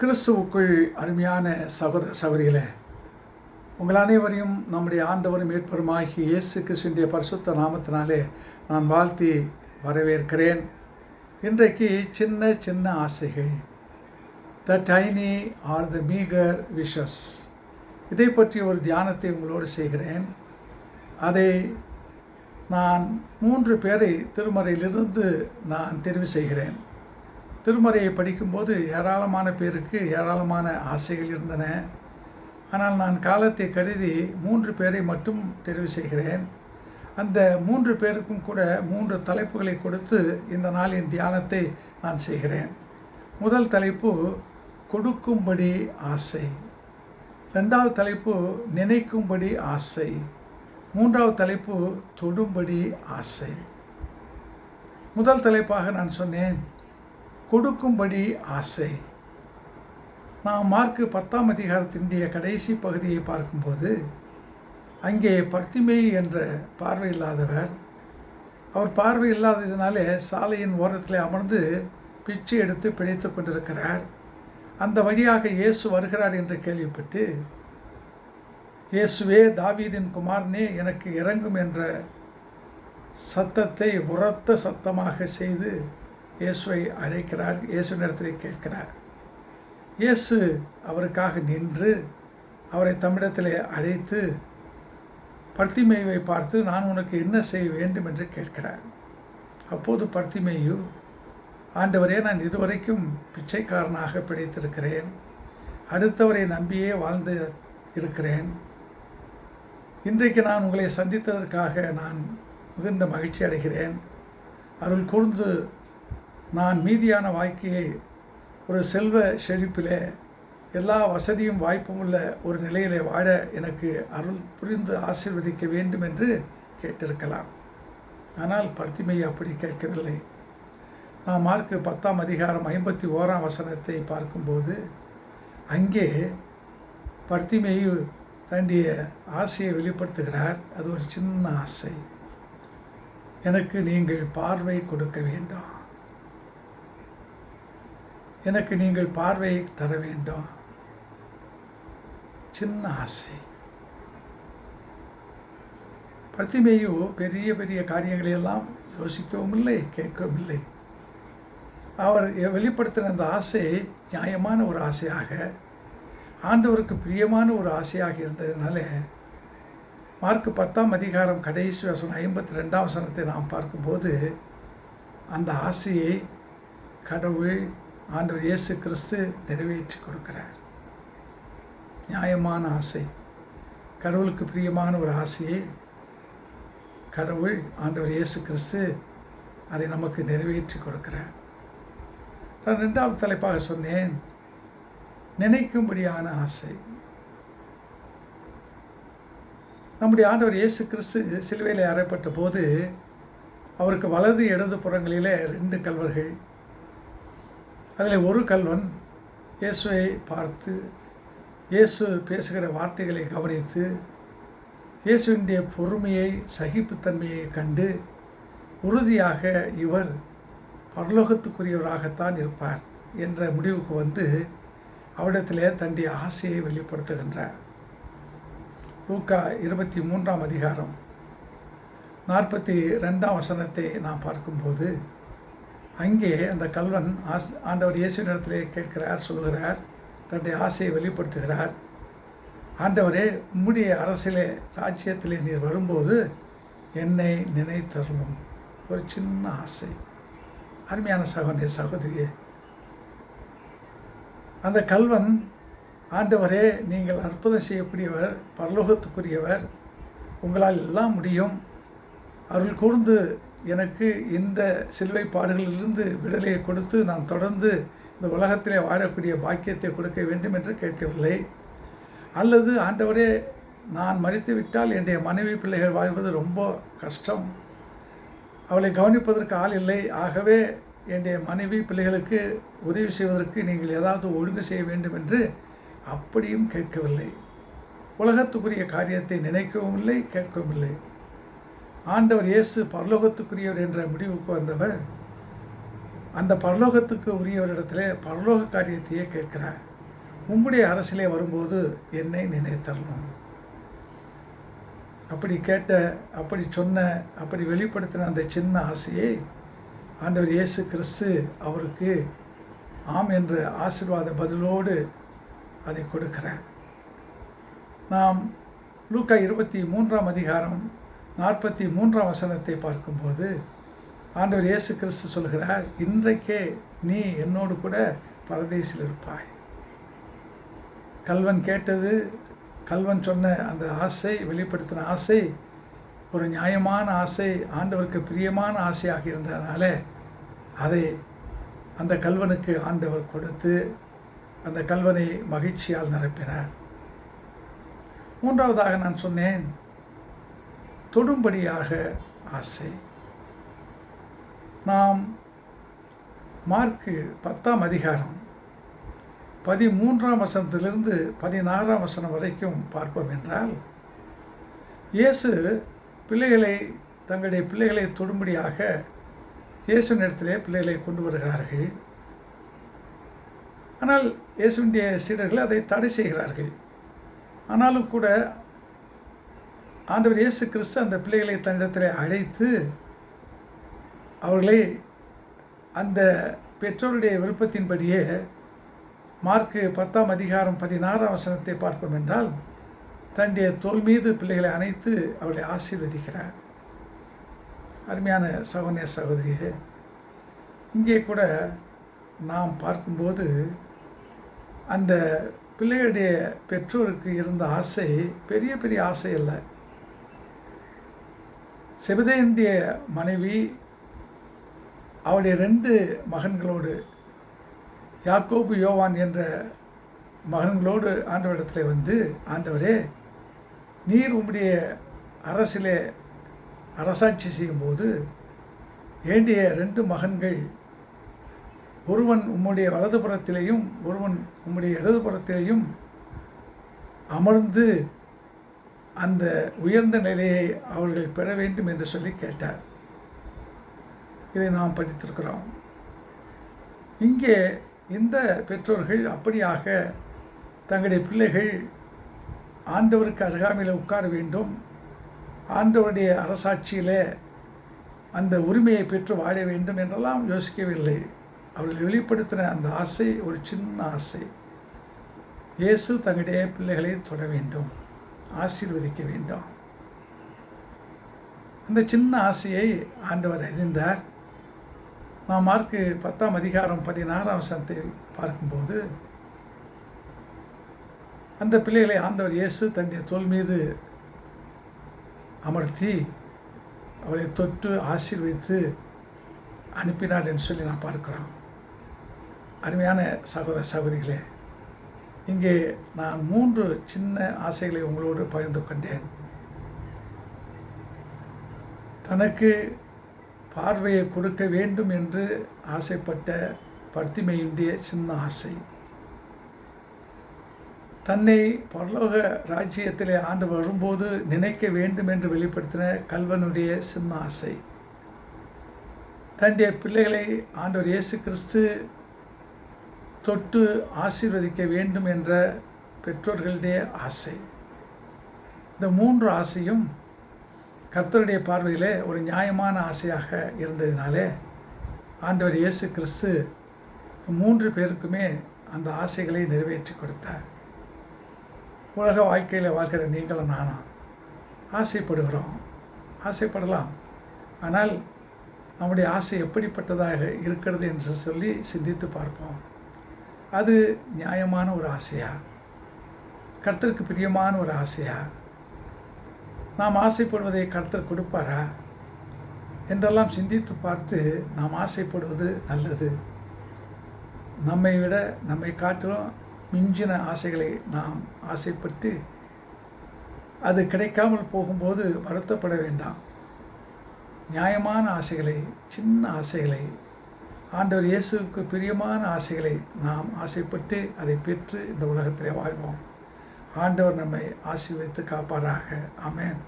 கிறிஸ்துவுக்குள் அருமையான சகோதர சகோதரிகளே உங்கள் அனைவரையும் நம்முடைய ஆண்டவரும் மீட்பருமாகிய இயேசு கிறிஸ்துடைய பரிசுத்த நாமத்தினாலே நான் வாழ்த்தி வரவேற்கிறேன். இன்றைக்கு சின்ன சின்ன ஆசைகள். The tiny or the meagre wishes இதை பற்றி ஒரு தியானத்தை உங்களோடு செய்கிறேன். அதை நான் மூன்று பேரை திருமறையிலிருந்து நான் தெரிவு செய்கிறேன். திருமறையை படிக்கும்போது ஏராளமான பேருக்கு ஏராளமான ஆசைகள் இருந்தன. ஆனால் நான் காலத்தை கருதி மூன்று பேரை மட்டும் தெரிவு செய்கிறேன். அந்த மூன்று பேருக்கும் கூட மூன்று தலைப்புகளை கொடுத்து இந்த நாளின் தியானத்தை நான் செய்கிறேன். முதல் தலைப்பு கொடுக்கும்படி ஆசை. ரெண்டாவது தலைப்பு நினைக்கும்படி ஆசை. மூன்றாவது தலைப்பு தொடும்படி ஆசை. முதல் தலைப்பாக நான் சொன்னேன் கொடுக்கும்படி ஆசை. நான் மார்க்கு பத்தாம் அதிகாரத்தினுடைய கடைசி பகுதியை பார்க்கும்போது அங்கே பர்த்திமை என்ற பார்வை இல்லாதவர் அவர் பார்வை இல்லாததினாலே சாலையின் ஓரத்தில் அமர்ந்து பிச்சை எடுத்து பிழைத்து கொண்டிருக்கிறார். அந்த வழியாக இயேசு வருகிறார் என்று கேள்விப்பட்டு இயேசுவே தாவீதின் குமாரனே எனக்கு இறங்கும் என்ற சத்தத்தை உரத்த சத்தமாக செய்து இயேசுவை அழைக்கிறார் இயேசுவினிடத்தில் கேட்கிறார். இயேசு அவருக்காக நின்று அவரை தம்மிடத்தில் அழைத்து பர்த்திமேயுவை பார்த்து நான் உனக்கு என்ன செய்ய வேண்டும்? என்று கேட்கிறார். அப்போது பர்த்திமேயு ஆண்டவரே நான் இதுவரைக்கும் பிச்சைக்காரனாக பிடித்திருக்கிறேன் அடுத்தவரை நம்பியே வாழ்ந்து இருக்கிறேன். இன்றைக்கு நான் உங்களை சந்தித்ததற்காக நான் மிகுந்த மகிழ்ச்சி அடைகிறேன். அருள் கூர்ந்து நான் மீதியான வாழ்க்கையை ஒரு செல்வ செழிப்பிலே எல்லா வசதியும் வாய்ப்பும் உள்ள ஒரு நிலையிலே வாழ எனக்கு அருள் புரிந்து ஆசீர்வதிக்க வேண்டும் என்று கேட்டிருக்கலாம். ஆனால் பருத்திமை அப்படி கேட்கவில்லை. நான் மார்க்கு பத்தாம் அதிகாரம் ஐம்பத்தி ஓராம் வசனத்தை பார்க்கும்போது அங்கே பர்த்திமேயு தன்னுடைய ஆசையை வெளிப்படுத்துகிறார். அது ஒரு சின்ன ஆசை. எனக்கு நீங்கள் பார்வை கொடுக்க வேண்டாம். எனக்கு நீங்கள் பார்வையை தர வேண்டும். சின்ன ஆசை. பிரதிமையோ பெரிய பெரிய காரியங்களை எல்லாம் யோசிக்கவும் இல்லை கேட்கவும் இல்லை. அவர் வெளிப்படுத்தின அந்த ஆசை நியாயமான ஒரு ஆசையாக ஆண்டவருக்கு பிரியமான ஒரு ஆசையாக இருந்ததுனால மார்க் பத்தாம் அதிகாரம் கடைசி வசனம் ஐம்பத்தி ரெண்டாம் வசனத்தை நாம் பார்க்கும்போது அந்த ஆசையை கடவுள் ஆண்டு இயேசு கிறிஸ்து நிறைவேற்றி கொடுக்கிறார். நியாயமான ஆசை. கடவுளுக்கு பிரியமான ஒரு ஆசையை கடவுள் ஆண்டவர் இயேசு கிறிஸ்து அதை நமக்கு நிறைவேற்றி கொடுக்கிறார். நான் ரெண்டாவது தலைப்பாக சொன்னேன் நினைக்கும்படியான ஆசை. நம்முடைய ஆண்டவர் இயேசு கிறிஸ்து சிலுவையில் அறைப்பட்ட போது அவருக்கு வலது இடது புறங்களிலே ரெண்டு கல்வர்கள் அதில் ஒரு கல்வன் இயேசுவை பார்த்து இயேசு பேசுகிற வார்த்தைகளை கவனித்து இயேசுவினுடைய பொறுமையை சகிப்புத்தன்மையை கண்டு உறுதியாக இவர் பரலோகத்துக்குரியவராகத்தான் இருப்பார் என்ற முடிவுக்கு வந்து அவரிடத்திலே தன்னுடைய ஆசையை வெளிப்படுத்துகின்றார். லூக்கா இருபத்தி மூன்றாம் அதிகாரம் நாற்பத்தி ரெண்டாம் வசனத்தை நாம் பார்க்கும்போது அங்கே அந்த கல்வன் ஆஸ் ஆண்டவர் இயேசுவினிடத்திலே கேட்கிறார் சொல்கிறார் தன்னுடைய ஆசையை வெளிப்படுத்துகிறார். ஆண்டவரே உம்முடைய அரசியலே ராஜ்யத்திலே நீர் வரும்போது என்னை நினைத்தரணும் ஒரு சின்ன ஆசை. அருமையான சகோதரி சகோதரியே அந்த கல்வன் ஆண்டவரே நீங்கள் அற்புதம் செய்யக்கூடியவர் பரலோகத்துக்குரியவர் உங்களால் எல்லாம் முடியும். அருள் கூர்ந்து எனக்கு இந்த சிலுவை பாடுகளிலிருந்து விடுதலையை கொடுத்து நான் தொடர்ந்து இந்த உலகத்திலே வாழக்கூடிய பாக்கியத்தை கொடுக்க வேண்டும் என்று கேட்கவில்லை. அல்லது ஆண்டவரே நான் மறித்து விட்டால் என்னுடைய மனைவி பிள்ளைகள் வாழ்வது ரொம்ப கஷ்டம். அவளை கவனிப்பதற்கு ஆள் இல்லை. ஆகவே என்னுடைய மனைவி பிள்ளைகளுக்கு உதவி செய்வதற்கு நீங்கள் ஏதாவது ஒழுங்கு செய்ய வேண்டும் என்று அப்படியும் கேட்கவில்லை. உலகத்துக்குரிய காரியத்தை நினைக்கவும் இல்லை கேட்கவும் இல்லை. ஆண்டவர் இயேசு பரலோகத்துக்குரியவர் என்ற முடிவுக்கு வந்தவர் அந்த பரலோகத்துக்கு உரியவரிடத்திலே பரலோக காரியத்தையே கேட்கிறார். உம்முடைய அரசிலே வரும்போது என்னை நினைத்தரணும் அப்படி கேட்ட அப்படி சொன்ன அப்படி வெளிப்படுத்தின அந்த சின்ன ஆசையை ஆண்டவர் இயேசு கிறிஸ்து அவருக்கு ஆம் என்ற ஆசிர்வாத பதிலோடு அதை கொடுக்கிறார். நாம் லூக்கா இருபத்தி மூன்றாம் அதிகாரம் நாற்பத்தி மூன்றாம் வசனத்தை பார்க்கும்போது ஆண்டவர் இயேசு கிறிஸ்து சொல்கிறார் இன்றைக்கே நீ என்னோடு கூட பரதேசில் இருப்பாய். கல்வன் கேட்டது கல்வன் சொன்ன அந்த ஆசை வெளிப்படுத்தின ஆசை ஒரு நியாயமான ஆசை ஆண்டவருக்கு பிரியமான ஆசையாக இருந்ததுனால அதை அந்த கல்வனுக்கு ஆண்டவர் கொடுத்து அந்த கல்வனை மகிழ்ச்சியால் நிரப்பினார். மூன்றாவதாக நான் சொன்னேன் தொடும்படியாக ஆசை. நாம் மார்க்கு பத்தாம் அதிகாரம் பதிமூன்றாம் வசனத்திலிருந்து பதினாறாம் வசனம் வரைக்கும் பார்ப்போம் என்றால் இயேசு பிள்ளைகளை தங்களுடைய பிள்ளைகளை தொடும்படியாக இயேசு நேரத்திலே பிள்ளைகளை கொண்டு வருகிறார்கள். ஆனால் இயேசுடைய சீடர்கள் அதை தடை செய்கிறார்கள். ஆனாலும் கூட ஆண்டவர் இயேசு கிறிஸ்து அந்த பிள்ளைகளை தன்னிடத்தில் அழைத்து அவர்களை அந்த பெற்றோருடைய விருப்பத்தின்படியே மார்க்கு பத்தாம் அதிகாரம் பதினாறாம் வசனத்தை பார்ப்போம் என்றால் தன்னுடைய தோல் மீது பிள்ளைகளை அணைத்து அவளை ஆசீர்வதிக்கிறார். அருமையான சகோதரிய சகோதரியே இங்கே கூட நாம் பார்க்கும்போது அந்த பிள்ளைகளுடைய பெற்றோருக்கு இருந்த ஆசை பெரிய பெரிய ஆசை இல்லை செபதேனுடைய மனைவி அவருடைய ரெண்டு மகன்களோடு யாக்கோபு யோவான் என்ற மகன்களோடு ஆண்டவரிடத்தில் வந்து ஆண்டவரே நீர் உம்முடைய அரசிலே அரசாட்சி செய்யும்போது வேண்டிய ரெண்டு மகன்கள் ஒருவன் உம்முடைய வலதுபுறத்திலேயும் ஒருவன் உம்முடைய இடதுபுறத்திலேயும் அமர்ந்து அந்த உயர்ந்த நிலையை அவர்கள் பெற வேண்டும் என்று சொல்லி கேட்டார். இதை நாம் படித்திருக்கிறோம். இங்கே இந்த பெற்றோர்கள் அப்படியாக தங்களுடைய பிள்ளைகள் ஆண்டவருக்கு அருகாமையில் உட்கார வேண்டும் ஆண்டவருடைய அரசாட்சியில் அந்த உரிமையை பெற்று வாழ வேண்டும் என்றெல்லாம் யோசிக்கவில்லை. அவர்கள் வெளிப்படுத்தின அந்த ஆசை ஒரு சின்ன ஆசை. இயேசு தங்களுடைய பிள்ளைகளை தொட வேண்டும். ஆசீர்வதிக்க வேண்டும் அந்த சின்ன ஆசையை ஆண்டவர் அறிந்தார். நாம் மார்க்கு பத்தாம் அதிகாரம் பதினாறாம் சனத்தை பார்க்கும்போது அந்த பிள்ளைகளை ஆண்டவர் இயேசு தன்னுடைய தோல் மீது அமர்த்தி அவரை தொட்டு ஆசீர்வதித்து அனுப்பினார் என்று சொல்லி நான் பார்க்கிறோம் அருமையான சகோதர சகோதரிகளே இங்கே நான் மூன்று சின்ன ஆசைகளை உங்களோடு பகிர்ந்து கொண்டேன். தனக்கு பார்வையை கொடுக்க வேண்டும் என்று ஆசைப்பட்ட பர்த்திமையுடைய சின்ன ஆசை. தன்னை பரலோக ராஜ்யத்திலே ஆண்டு வரும்போது நினைக்க வேண்டும் என்று வெளிப்படுத்தின கல்வனுடைய சின்ன ஆசை. தன்னுடைய பிள்ளைகளை ஆண்டவர் இயேசு கிறிஸ்து தொட்டு ஆசீர்வதிக்க வேண்டும் என்ற பெற்றோர்களுடைய ஆசை. இந்த மூன்று ஆசையும் கர்த்தருடைய பார்வையில் ஒரு நியாயமான ஆசையாக இருந்ததினாலே ஆண்டவர் இயேசு கிறிஸ்து மூன்று பேருக்குமே அந்த ஆசைகளை நிறைவேற்றி கொடுத்தார். உலக வாழ்க்கையில் வாழ்கிற நீங்களும் நானும் ஆசைப்படுகிறோம். ஆசைப்படலாம். ஆனால் நம்முடைய ஆசை எப்படிப்பட்டதாக இருக்கிறது என்று சொல்லி சிந்தித்து பார்ப்போம். அது நியாயமான ஒரு ஆசையா? கர்த்தருக்கு பிரியமான ஒரு ஆசையா? நாம் ஆசைப்படுவதை கர்த்தர் கொடுப்பாரா? என்றெல்லாம் சிந்தித்து பார்த்து நாம் ஆசைப்படுவது நல்லது. நம்மை விட நம்மை காட்டிலும் மிஞ்சின ஆசைகளை நாம் ஆசைப்பட்டு அது கிடைக்காமல் போகும்போது வருத்தப்பட வேண்டாம். நியாயமான ஆசைகளை சின்ன ஆசைகளை ஆண்டவர் இயேசுக்கு பிரியமான ஆசைகளை நாம் ஆசைப்பட்டு அதை பெற்று இந்த உலகத்திலே வாழ்வோம். ஆண்டவர் நம்மை ஆசீர்வதித்து காப்பாராக. அமேன்